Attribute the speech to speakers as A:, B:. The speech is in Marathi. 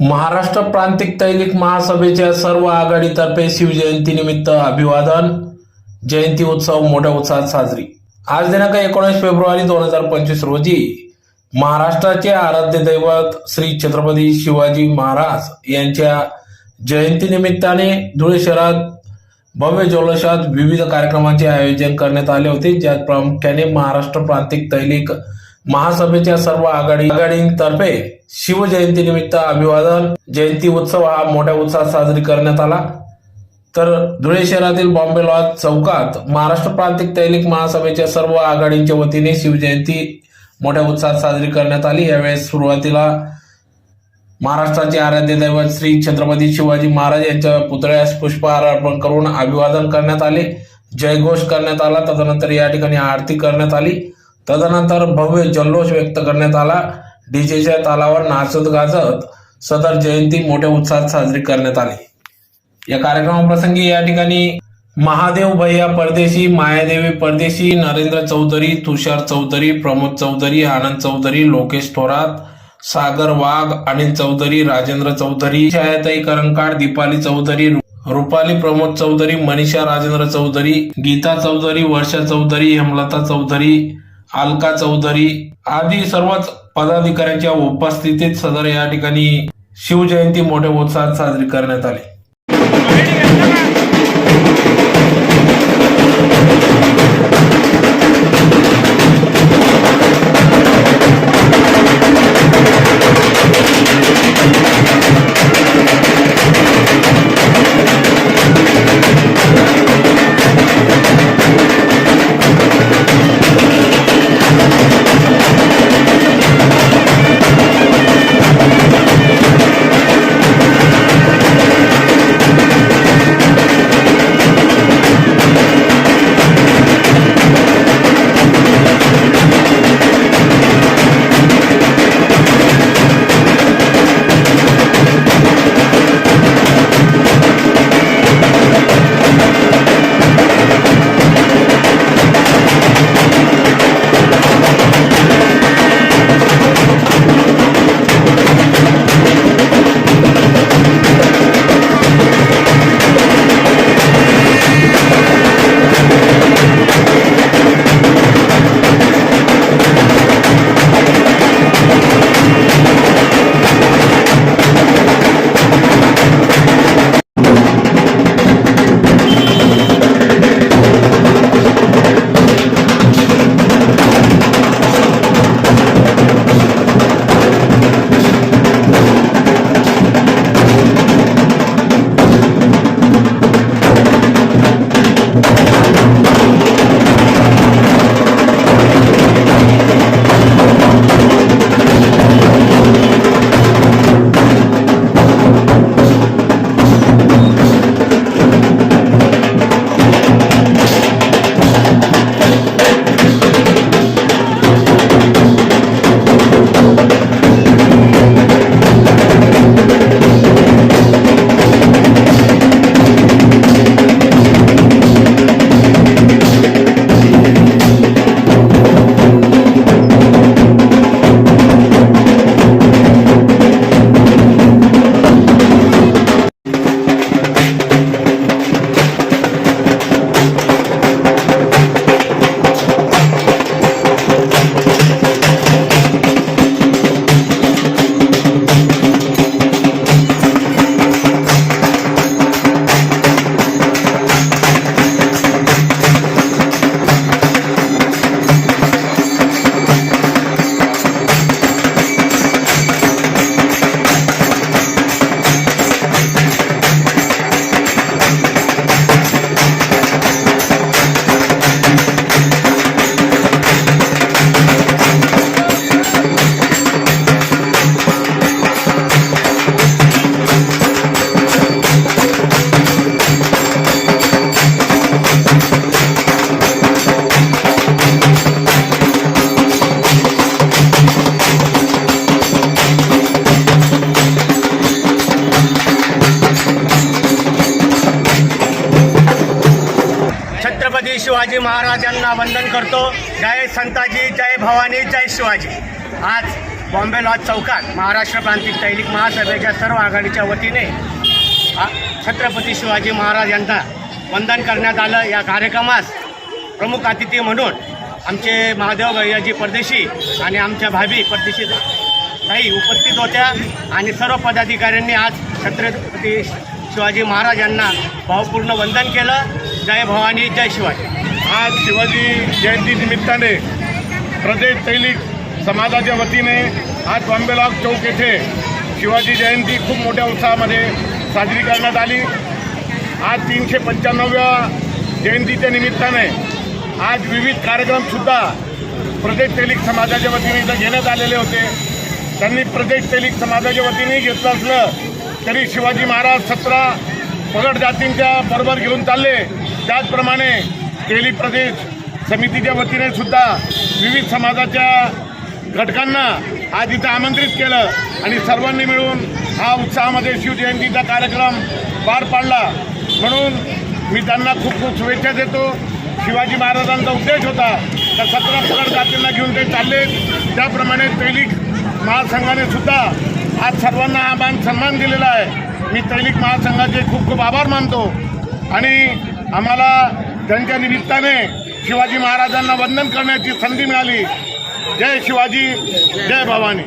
A: महाराष्ट्र प्रांतिक तैलिक महासभेच्या सर्व आघाडीतर्फे शिवजयंतीनिमित्त अभिवादन. जयंती उत्सव मोठ्या उत्साहात साजरी. आज दिनांक एकोणीस फेब्रुवारी दोन हजार पंचवीस रोजी महाराष्ट्राचे आराध्य दैवत श्री छत्रपती शिवाजी महाराज यांच्या जयंतीनिमित्ताने धुळे शहरात भव्य जल्लोषात विविध कार्यक्रमांचे आयोजन करण्यात आले होते. ज्यात प्रामुख्याने महाराष्ट्र प्रांतिक तैलिक महासभेच्या सर्व आघाडी आघाडीतर्फे शिवजयंतीनिमित्त अभिवादन. जयंती उत्सव हा मोठ्या उत्साहात साजरी करण्यात आला. तर धुळे शहरातील बॉम्बे लॉज चौकात महाराष्ट्र प्रांतिक तैलिक महासभेच्या सर्व आघाडींच्या वतीने शिवजयंती मोठ्या उत्साहात साजरी करण्यात आली. यावेळेस सुरुवातीला महाराष्ट्राचे आराध्य दैवत श्री छत्रपती शिवाजी महाराज यांच्या पुतळ्यास पुष्पहार अर्पण करून अभिवादन करण्यात आले. जयघोष करण्यात आला. तदनंतर या ठिकाणी आरती करण्यात आली. तदनंतर भव्य जल्लोष व्यक्त करण्यात आला. डीजेच्या तालावर नाचत गाजत सदर जयंती मोठ्या उत्साहात साजरी करण्यात आली. या कार्यक्रमाप्रसंगी या ठिकाणी महादेव भैया परदेशी मायादेवी परदेशी नरेंद्र चौधरी तुषार चौधरी प्रमोद चौधरी आनंद चौधरी लोकेश थोरात सागर वाघ अनिल चौधरी राजेंद्र चौधरी छायाताई करंकाड दीपाली चौधरी रुपाली प्रमोद चौधरी मनीषा राजेंद्र चौधरी गीता चौधरी वर्षा चौधरी हेमलता चौधरी अलका चौधरी आदी सर्वच पदाधिकाऱ्यांच्या उपस्थितीत सदर या ठिकाणी शिवजयंती मोठ्या उत्साहात साजरी करण्यात आली.
B: शिवाजी महाराजांना वंदन करतो. जय संताजी जय भवानी जय शिवाजी. आज बॉम्बे लॉज चौकात महाराष्ट्र प्रांतिक सैनिक महासभेच्या सर्व आघाडीच्या वतीने आ- छत्रपती शिवाजी महाराज यांना वंदन करण्यात आलं. या कार्यक्रमास प्रमुख अतिथी म्हणून आमचे महादेव भैयाजी परदेशी आणि आमच्या भाभी परदेशी काही उपस्थित होत्या आणि सर्व पदाधिकाऱ्यांनी आज छत्रपती शिवाजी महाराज यांना भावपूर्ण वंदन केलं. जय भवानी जय शिवाजी.
C: आज शिवाजी जयंती निमित्ताने प्रदेश तैलिक समाजाच्या वतीने आज बॉम्बे लॉक चौक येथे शिवाजी जयंती खूप मोठ्या उत्साहामध्ये साजरी करण्यात आली. आज तीनशे पंच्याण्णव्या जयंतीच्या निमित्ताने आज विविध कार्यक्रमसुद्धा प्रदेश तैलिक समाजाच्या वतीने इथं घेण्यात आलेले होते. त्यांनी प्रदेश तैलिक समाजाच्या वतीने घेतलं असलं तरी शिवाजी महाराज सतरा पगड जातींच्या बरोबर घेऊन चालले. त्याचप्रमाणे तेली प्रदेश. समितीच्या वतीने सुद्धा विविध समाजाच्या घटकांना आज इथं आमंत्रित केलं. आणि सर्वांनी मिळून हा उत्साहामध्ये शिवजयंतीचा कार्यक्रम पार पाडला. म्हणून मी त्यांना खूप खूप शुभेच्छा देतो. शिवाजी महाराजांचा उद्देश होता तर सतरा पकड जातींना घेऊन ते चालले. त्याप्रमाणे तैलिक महासंघाने सुद्धा आज सर्वांना हा मान सन्मान दिलेला आहे. मी तैलिक महासंघाचे खूप खूप आभार मानतो. आणि आम्हाला त्यांच्या निमित्ताने शिवाजी महाराजांना वंदन करण्याची संधी मिळाली. जय शिवाजी जय भवानी.